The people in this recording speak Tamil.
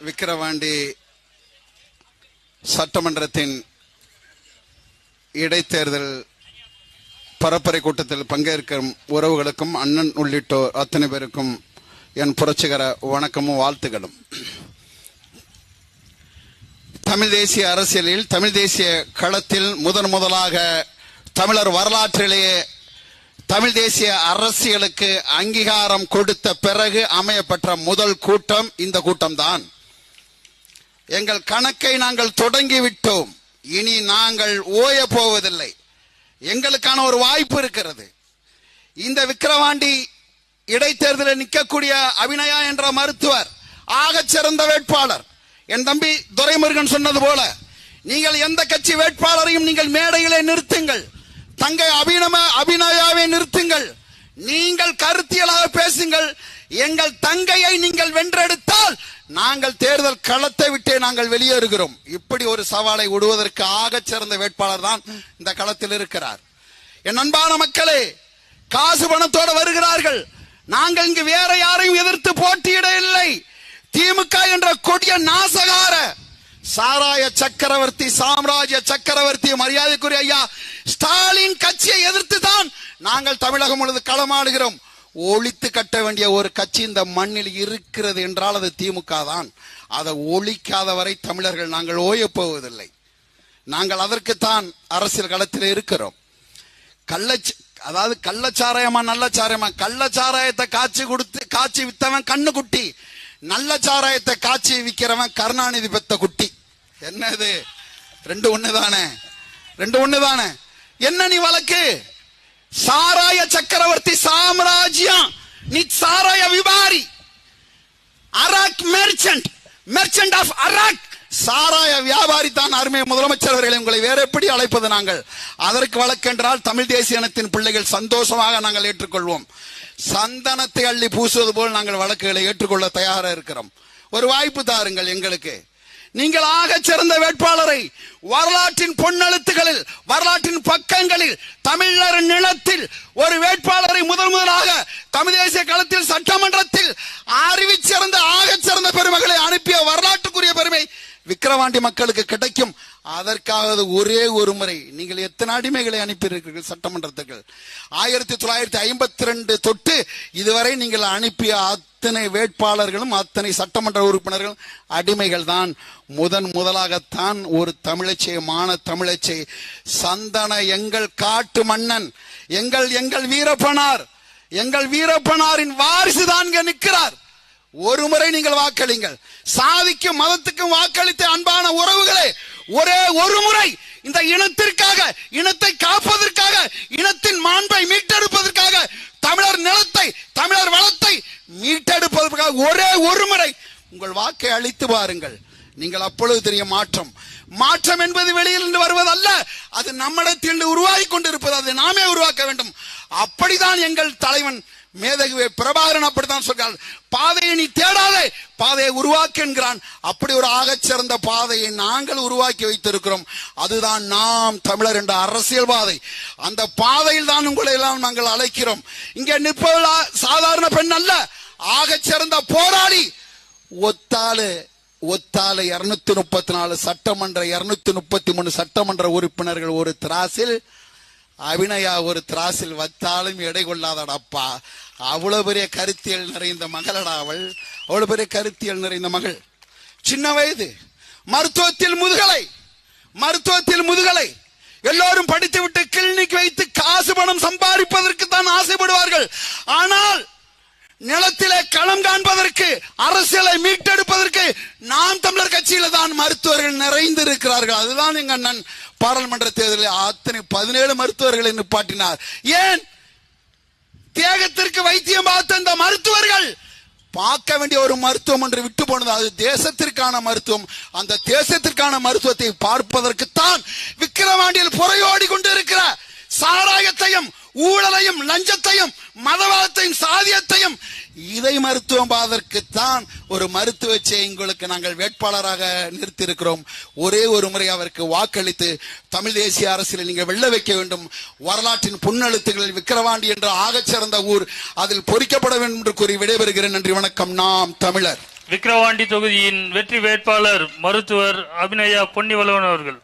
விக்கிரவாண்டி சட்டமன்றத்தின் இடைத்தேர்தல் பரப்புரை கூட்டத்தில் பங்கேற்கும் உறவுகளுக்கும் அண்ணன் உள்ளிட்டோர் அத்தனை பேருக்கும் என் புரட்சிகர வணக்கமும் வாழ்த்துகளும் தமிழ் தேசிய அரசியலில் தமிழ் தேசிய களத்தில் முதன் முதலாக தமிழர் வரலாற்றிலேயே தமிழ் தேசிய அரசியலுக்கு அங்கீகாரம் கொடுத்த பிறகு அமையப்பட்ட முதல் கூட்டம் இந்த கூட்டம்தான். எங்கள் கணக்கை நாங்கள் தொடங்கி விட்டோம் இனி நாங்கள் ஓய போவதில்லை. எங்களுக்கான ஒரு வாய்ப்பு இருக்கிறது. இந்த விக்கிரவாண்டி இடைத்தேர்தலில் நிற்கக்கூடிய அபிநயா என்ற மருத்துவர் ஆகச் சிறந்த வேட்பாளர். என் தம்பி துரைமுருகன் சொன்னது போல நீங்கள் எந்த கட்சி வேட்பாளரையும் நீங்கள் மேடையிலே நிறுத்துங்கள். தங்கை அபிநம அபிநயாவை நிறுத்துங்கள். நீங்கள் கருத்தியலாக பேசுங்கள். எங்கள் தங்கையை நீங்கள் வென்றெடு நாங்கள் தேர்தல் களத்தை விட்டே நாங்கள் வெளியேறுகிறோம். இப்படி ஒரு சவாலை விடுவதற்கு ஆகச் சிறந்த வேட்பாளர் தான் இந்த களத்தில் இருக்கிறார். என் அன்பான மக்களே காசு பணத்தோடு வருகிறார்கள். நாங்கள் இங்கு வேற யாரையும் எதிர்த்து போட்டியிட இல்லை. திமுக என்ற கொடிய நாசகார சாராய சக்கரவர்த்தி சாம்ராஜ்ய சக்கரவர்த்தி மரியாதைக்குரிய ஐயா ஸ்டாலின் கட்சியை எதிர்த்து தான் நாங்கள் தமிழகம் முழுது களமாடுகிறோம். ஒழித்து கட்ட வேண்டிய ஒரு கட்சி இந்த மண்ணில் இருக்கிறது என்றால் அது திமுக தான் அதை ஒழிக்காத வரை தமிழர்கள் நாங்கள் ஓயப் போவதில்லை. நாங்கள் அதற்குத்தான் அரசியல் களத்தில் இருக்கிறோம். கள்ளச் அதாவது கள்ளச்சாராயமா நல்ல சாராயமா கள்ளச்சாராயத்தை காய்ச்சி கொடுத்து காய்ச்சி வித்தவன் கண்ணு குட்டி நல்ல சாராயத்தை காய்ச்சி விற்கிறவன் கருணாநிதி பெத்த குட்டி. என்னது? ரெண்டு ஒண்ணு தானே ரெண்டு ஒண்ணு தானே என்ன நீ வழக்கு? சாராய சக்கரவர்த்தி சாம்ராஜ்யம் நீ சாராய விபாரி arrack merchant merchant of arrack சாராய வியாபாரி தான் அருமை முதலமைச்சர் அவர்களை உங்களை வேற எப்படி அழைப்பது நாங்கள்? அதற்கு வழக்கென்றால் தமிழ் தேசிய இனத்தின் பிள்ளைகள் சந்தோஷமாக நாங்கள் ஏற்றுக்கொள்வோம். சந்தனத்தை அள்ளி பூசுவது போல் நாங்கள் வழக்குகளை ஏற்றுக்கொள்ள தயாராக இருக்கிறோம். ஒரு வாய்ப்பு தாருங்கள் எங்களுக்கு. நீங்கள் ஆகச் சிறந்த வேட்பாளரை வரலாற்றின் பொன்னெழுத்துகளில் வரலாற்றின் பக்கங்களில் தமிழர் நிலத்தில் ஒரு வேட்பாளரை முதல் முதலாக தமிழ் தேசிய களத்தில் சட்டமன்றத்தில் அறிவிச்சிறந்த ஆக சிறந்த பெருமகளை அனுப்பிய வரலாற்றுக்குரிய பெருமை விக்கிரவாண்டி மக்களுக்கு கிடைக்கும். அதற்காக ஒரே ஒரு முறை. நீங்கள் எத்தனை அடிமைகளை அனுப்பியிருக்கிறீர்கள் சட்டமன்றத்துக்கு? ஆயிரத்தி தொள்ளாயிரத்தி ஐம்பத்தி ரெண்டு தொட்டு இதுவரை நீங்கள் அனுப்பிய அத்தனை வேட்பாளர்களும் அத்தனை சட்டமன்ற உறுப்பினர்களும் அடிமைகள் தான். முதன் முதலாகத்தான் ஒரு தமிழச்சை மான தமிழச்சை சந்தன எங்கள் காட்டு மன்னன் எங்கள் எங்கள் வீரப்பனார் எங்கள் வீரப்பனாரின் வாரிசு தான் நிற்கிறார். ஒரு முறை நீங்கள் வாக்களிங்கள். சாதிக்கும் மதத்துக்கும் வாக்களித்த அன்பான உறவுகளே ஒரே ஒரு முறை இந்த இனத்திற்காக இனத்தை காப்பதற்காக இனத்தின் மாண்பை மீட்டெடுப்பதற்காக தமிழர் நிலத்தை தமிழர் வளத்தை மீட்டெடுப்பதற்காக ஒரே ஒரு முறை உங்கள் வாக்கை அளித்து பாருங்கள் நீங்கள் அப்பொழுது தெரிய மாற்றம். மாற்றம் என்பது வெளியில் இருந்து வருவதல்ல அது நம்மிடத்தில் உருவாகி கொண்டிருப்பது அதை நாமே உருவாக்க வேண்டும். அப்படிதான் எங்கள் தலைவன் மேதகுவே பிரபாகரன் அப்படித்தான் சொல்கிறார் பாதையை நீ தேடாதே பாதையை உருவாக்கு என்கிறான். அப்படி ஒரு ஆகச்சிறந்த பாதையை நாங்கள் உருவாக்கி வைத்திருக்கிறோம். அதுதான் நாம் தமிழர் என்ற அரசியல் பாதை அந்த பாதையில் தான் உங்களை எல்லாம் நாங்கள் அழைக்கிறோம். இங்கே நிற்பவள் சாதாரண பெண் அல்ல ஆகச்சிறந்த போராளி. ஒத்தாளு ஒத்தால இருநூத்தி முப்பத்தி நாலு சட்டமன்ற இருநூத்தி முப்பத்தி மூணு சட்டமன்ற உறுப்பினர்கள் ஒரு திராசில் அபிநயா ஒரு திராசில் வச்சாலும் எடை கொள்ளாதடப்பா அவ்வளவு பெரிய கருத்தியல் நிறைந்த மகளடா அவள். அவ்வளவு பெரிய கருத்தியல் நிறைந்த மகள். சின்ன வயது. மருத்துவத்தில் முதுகலை. மருத்துவத்தில் முதுகலை. எல்லோரும் படித்துவிட்டு கிளினிக் வைத்து காசு பணம் சம்பாதிப்பதற்கு தான் ஆசைப்படுவார்கள். ஆனால் நிலத்திலே களம் காண்பதற்கு அரசியலை மீட்டெடுப்பதற்கு நாம் தமிழர் கட்சியில தான் அதுதான் எங்க அண்ணன் பாராளுமன்ற தேர்தலில் அத்தனை பதினேழு மருத்துவர்களை நிப்பாட்டினார். ஏன்? தேகத்திற்கு வைத்தியம் பார்த்த இந்த மருத்துவர்கள் பார்க்க வேண்டிய ஒரு மருத்துவம் என்று விட்டு போனது. அது தேசத்திற்கான மருத்துவம். அந்த தேசத்திற்கான மருத்துவத்தை பார்ப்பதற்குத்தான் விக்கிரவாண்டியில் புறையோடி கொண்டிருக்கிற சாராயத்தையும் ஊழலையும் லஞ்சத்தையும் மதவாதத்தையும் சாதியத்தையும். இதை மருத்துவம் பார்ப்பதற்குத்தான் ஒரு மருத்துவச்சை எங்களுக்கு நாங்கள் வேட்பாளராக நிறுத்தியிருக்கிறோம். ஒரே ஒரு முறை அவருக்கு வாக்களித்து தமிழ் தேசிய அரசியலில் நீங்கள் வெள்ள வைக்க வேண்டும். வரலாற்றின் புன்னெழுத்துகளில் விக்கிரவாண்டி என்ற ஆகச் சிறந்த ஊர் அதில் பொறிக்கப்பட வேண்டும் என்று கூறி விடைபெறுகிறேன். நன்றி வணக்கம். நாம் தமிழர். விக்கிரவாண்டி தொகுதியின் வெற்றி வேட்பாளர் மருத்துவர் அபிநயா பொன்னிவளவன் அவர்கள்.